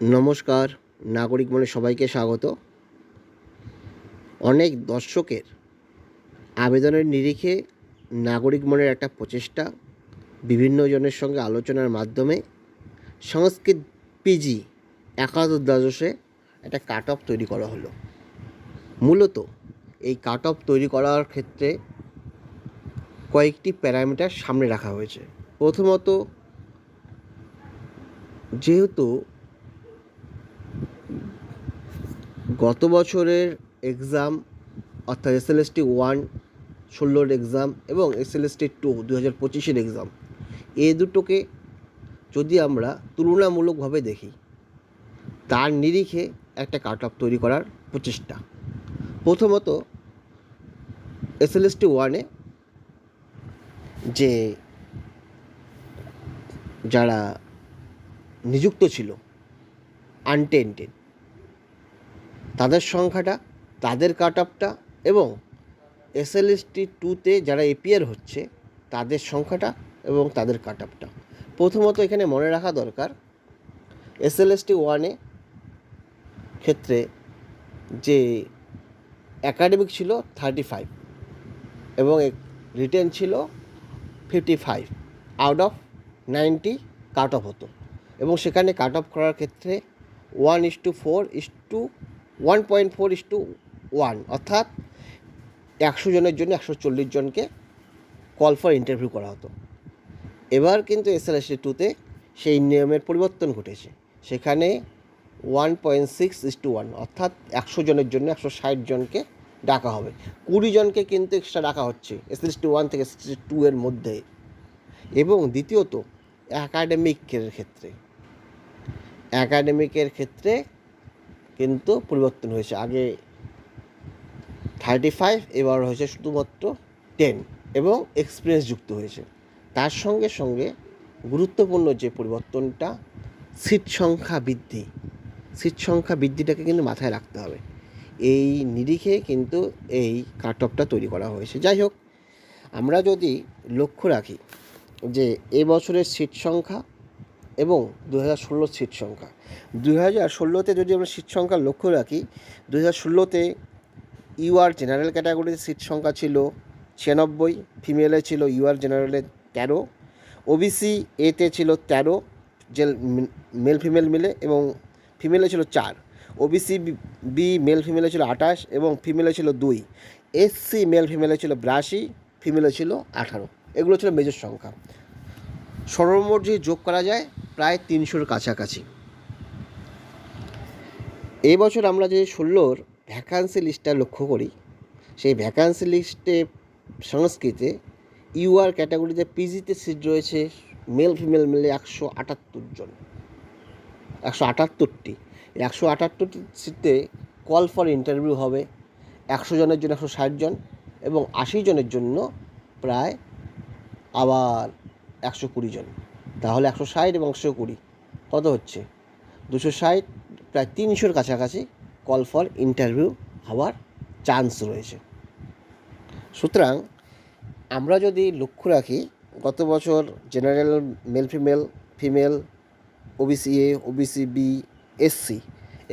নমস্কার, নাগরিক মনে সবাইকে স্বাগত। অনেক দর্শকের আবেদনের নিরিখে নাগরিক মনের একটা প্রচেষ্টা বিভিন্ন জনের সঙ্গে আলোচনার মাধ্যমে সংস্কৃত পিজি একাদশ দ্বাদশে একটা কাট অফ তৈরি করা হলো। মূলত এই কাট অফ তৈরি করার ক্ষেত্রে কয়েকটি প্যারামিটার সামনে রাখা হয়েছে। প্রথমত, যেহেতু গত বছরের এক্সাম অর্থাৎ S L S T one ষোলোর এক্সাম এবং এসএলএসটি টু দু হাজার পঁচিশের এক্সাম এ দুটোকে যদি আমরা তুলনামূলকভাবে দেখি, তার নিরিখে একটা কাট অফ তৈরি করার প্রচেষ্টা। প্রথমত এস এল এস টি ওয়ানে যে যারা নিযুক্ত ছিল আনটেন্টেড তাদের সংখ্যাটা, তাদের কাট অফটা এবং এসএলএসটি টুতে যারা এপিআর হচ্ছে, তাদের সংখ্যাটা এবং তাদের কাট অফটা প্রথমত এখানে মনে রাখা দরকার, এসএলএসটি ওয়ানে ক্ষেত্রে যে অ্যাকাডেমিক ছিল থার্টি ফাইভ এবং রিটেন ছিল fifty five out of ninety cut off হতো। এবং সেখানে কাট অফ করার ক্ষেত্রে one is to four is to one point four is to one অর্থাৎ একশো জনের জন্য একশো চল্লিশ জনকে কল ফর ইন্টারভিউ করা হতো। এবার কিন্তু এসএলএসটি টুতে সেই নিয়মের পরিবর্তন ঘটেছে। সেখানে one point six is to one অর্থাৎ একশো জনের জন্য একশো ষাট জনকে ডাকা হবে। কুড়ি জনকে কিন্তু এক্সট্রা ডাকা হচ্ছে এসএলএসটি ওয়ান থেকে এসএলএসটি টু এর মধ্যে। এবং দ্বিতীয়ত অ্যাকাডেমিকের ক্ষেত্রে। অ্যাকাডেমিকের ক্ষেত্রে কিন্তু পরিবর্তন হয়েছে। আগে থার্টি ফাইভ এবার হয়েছে শুধুমাত্র টেন এবং এক্সপিরিয়েন্স যুক্ত হয়েছে। তার সঙ্গে সঙ্গে গুরুত্বপূর্ণ যে পরিবর্তনটা সিট সংখ্যা বৃদ্ধি। সিট সংখ্যা বৃদ্ধিটাকে কিন্তু মাথায় রাখতে হবে। এই নিরিখে কিন্তু এই কাট অফটা তৈরি করা হয়েছে। যাই হোক, আমরা যদি লক্ষ্য রাখি যে এবছরের সিট সংখ্যা এবং দু হাজার ষোলোর সিট সংখ্যা। দু হাজার ষোলোতে যদি আমরা সিট সংখ্যা লক্ষ্য রাখি দু হাজার ষোলোতে ইউআর জেনারেল ক্যাটাগরিতে সিট সংখ্যা ছিল ছিয়ানব্বই, ফিমেলে ছিল ইউআর জেনারেলে তেরো, ওবিসি এতে ছিল তেরো, জেল মেল ফিমেল মিলে এবং ফিমেলে ছিল চার, ওবিসি বি মেল ফিমেলে ছিল আঠাশ এবং ফিমেলে ছিল দুই, এসসি মেল ফিমেলে ছিল বিরাশি, ফিমেলে ছিল আঠারো। এগুলো ছিল মেজর সংখ্যা। সর্বমোট যদি যোগ করা যায় প্রায় তিনশোর কাছাকাছি। এই বছর আমরা যে ষোলোর ভ্যাকান্সি লিস্টটা লক্ষ্য করি, সেই ভ্যাকান্সি লিস্টে সংস্কৃতে ইউআর ক্যাটাগরিতে পিজিতে সিট রয়েছে মেল ফিমেল মিলে একশো আটাত্তর জন। একশো আটাত্তরটি। একশো আটাত্তরটি সিটে কল ফর ইন্টারভিউ হবে একশো জনের জন্য একশো ষাট জন এবং আশি জনের জন্য প্রায় আবার একশো কুড়ি জন। তাহলে একশো ষাট এবং একশো কুড়ি। কত হচ্ছে? দুশো ষাট প্রায় তিনশোর কাছাকাছি কল ফর ইন্টারভিউ হওয়ার চান্স রয়েছে। সুতরাং আমরা যদি লক্ষ্য রাখি, গত বছর general male female female OBC A OBC B SC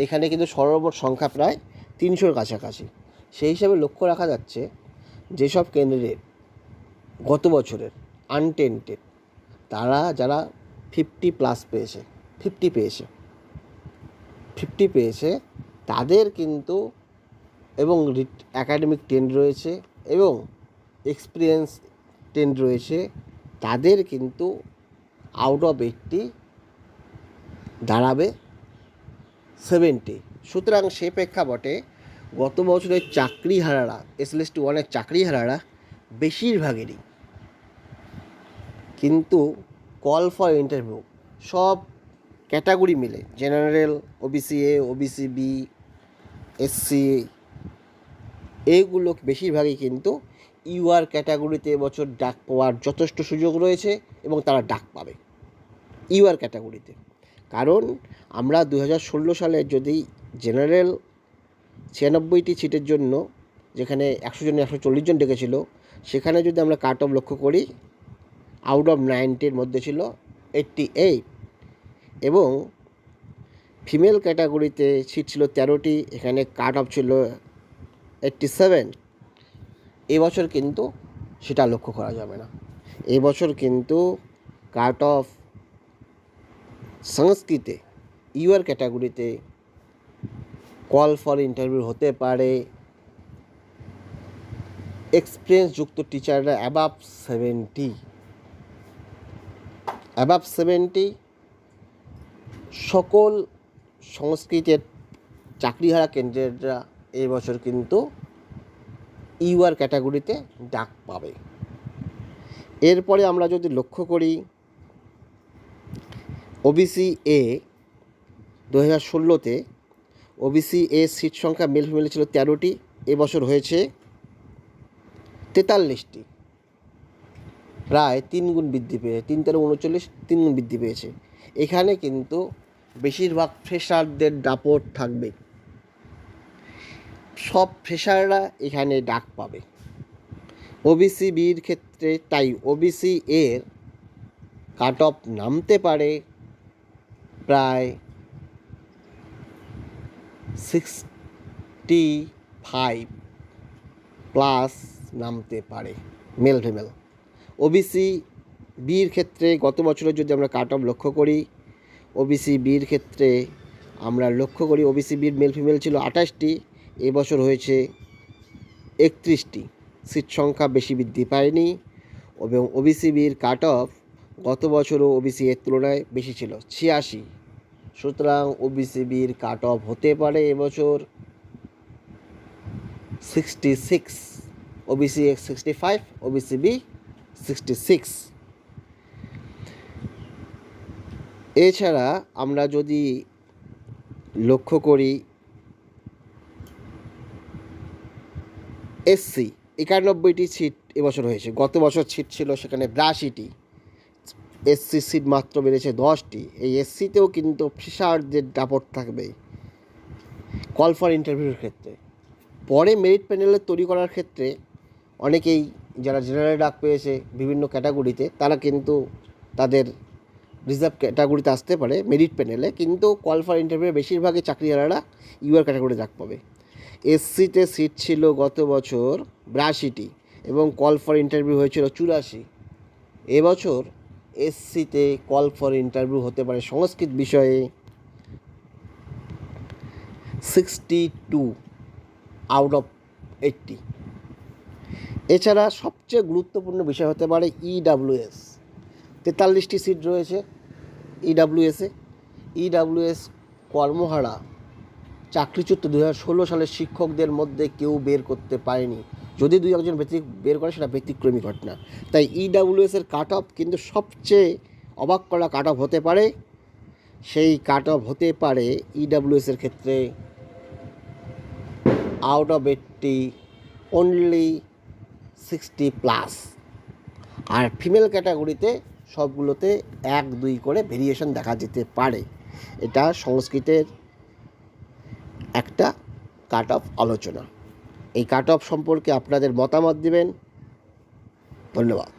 এখানে কিন্তু সর্বমোট সংখ্যা প্রায় তিনশোর কাছাকাছি। সেই হিসাবে লক্ষ্য রাখা যাচ্ছে, যেসব ক্যান্ডিডেট গত বছরের আনটেন্টেড তারা, যারা ফিফটি প্লাস পেয়েছে ফিফটি পেয়েছে ফিফটি পেয়েছে, তাদের কিন্তু এবং একাডেমিক টেন্ড রয়েছে এবং এক্সপিরিয়েন্স টেন্ড রয়েছে, তাদের কিন্তু আউট অফ এইটটি দাঁড়াবে সেভেন্টি সুতরাং সে প্রেক্ষাপটে গত বছরের চাকরি চাকরিহারারা এসএলএসটি ওয়ানের চাকরিহারারা বেশিরভাগেরই কিন্তু কল ফর ইন্টারভিউ সব ক্যাটাগরি মিলে। General OBC A OBC B SC এইগুলো বেশিরভাগই কিন্তু ইউআর ক্যাটাগরিতে এবছর ডাক পাওয়ার যথেষ্ট সুযোগ রয়েছে এবং তারা ডাক পাবে ইউআর ক্যাটাগরিতে কারণ আমরা দু হাজার ষোলো সালে যদি জেনারেল ছিয়ানব্বইটি সিটের জন্য, যেখানে একশো জন, একশো চল্লিশ জন ডেকেছিল, সেখানে যদি আমরা কাট অফ লক্ষ্য করি আউট অফ নাইনটির মধ্যে ছিল এইট্টি এইট এবং ফিমেল ক্যাটাগরিতে সিট ছিল তেরোটি, এখানে কাট অফ ছিল এইট্টি সেভেন এবছর কিন্তু সেটা লক্ষ্য করা যাবে না। এবছর কিন্তু কাট অফ সংস্কৃতে ইউআর ক্যাটাগরিতে কল ফর ইন্টারভিউ হতে পারে। এক্সপিরিয়েন্স যুক্ত টিচাররা অ্যাবাভ সেভেন্টি অ্যাবাভ সেভেন্টি সকল সংস্কৃতের চাকরিহারা কেন্দ্রেররা এই বছর কিন্তু ইউআর ক্যাটাগরিতে ডাক পাবে। এরপরে আমরা যদি লক্ষ্য করি ওবিসি এ দু হাজার ষোলোতে ওবিসি এ সিট সংখ্যা মেল ফিমেল ছিল তেরোটি এবছর হয়েছে তেতাল্লিশটি। প্রায় তিন গুণ বৃদ্ধি পেয়েছে তিন তেরো উনচল্লিশ, তিন গুণ বৃদ্ধি পেয়েছে। এখানে কিন্তু বেশিরভাগ ফ্রেশারদের দাপট থাকবে। সব ফ্রেশাররা এখানে ডাক পাবে। ওবিসি বির ক্ষেত্রে তাই ওবিসি এর কাট অফ নামতে পারে প্রায় সিক্সটি ফাইভ প্লাস নামতে পারে। Male female. ওবিসি বির ক্ষেত্রে গত বছরের যদি আমরা কাট অফ লক্ষ্য করি ওবিসি বির ক্ষেত্রে আমরা লক্ষ্য করি ওবিসি বির মেল ফিমেল ছিল আঠাশটি এবছর হয়েছে একত্রিশটি। সিট সংখ্যা বেশি বৃদ্ধি পায়নি এবং ওবিসি বির কাট অফ গত বছরও ওবিসি এর তুলনায় বেশি ছিল, ছিয়াশি। সুতরাং ওবিসি বির কাট অফ হতে পারে এবছর sixty six OBC x sixty five OBC B sixty six এছাড়া আমরা যদি লক্ষ্য করি এসসি একানব্বইটি সিট এবছর হয়েছে। গত বছর সিট ছিল সেখানে বিরাশিটি। এসসি সিট মাত্র বেড়েছে দশটি। এই এসসিতেও কিন্তু ফিসারদের দাপট থাকবে কল ফর ইন্টারভিউর ক্ষেত্রে। পরে মেরিট প্যানেলের তৈরি করার ক্ষেত্রে অনেকেই যারা জেনারেল ডাক পেয়েছে বিভিন্ন ক্যাটাগরিতে তারা কিন্তু তাদের রিজার্ভ ক্যাটাগরিতে আসতে পারে মেরিট প্যানেলে কিন্তু কল ফর ইন্টারভিউ বেশিরভাগই চাকরিহারারা ইউআর ক্যাটাগরি ডাক পাবে। এসসিতে সিট ছিল গত বছর বিরাশিটি এবং কল ফর ইন্টারভিউ হয়েছিল চুরাশি। এবছর এসসিতে কল ফর ইন্টারভিউ হতে পারে সংস্কৃত বিষয়ে sixty two out of eighty এছাড়া সবচেয়ে গুরুত্বপূর্ণ বিষয় হতে পারে ইডাব্লিউএস তেতাল্লিশটি সিট রয়েছে ইডাব্লিউএসে ইডাব্লিউএস কর্মহারা, চাকরিচ্যুত দু হাজার ষোলো সালের শিক্ষকদের মধ্যে কেউ বের করতে পারেনি। যদি দুই একজন ব্যক্তি বের করে, সেটা ব্যতিক্রমী ঘটনা। তাই ইডাব্লিউএস এর কাট অফ কিন্তু সবচেয়ে অবাক করা কাট অফ হতে পারে। সেই কাট অফ হতে পারে ইডাব্লিউএস এর ক্ষেত্রে out of eighty only sixty plus R female ক্যাটাগরিতে সবগুলোতে এক, দুই করে ভেরিয়েশন দেখা যেতে পারে। এটা সংস্কৃতের একটা কাট অফ আলোচনা। এই কাট অফ সম্পর্কে আপনাদের মতামত দেবেন। ধন্যবাদ।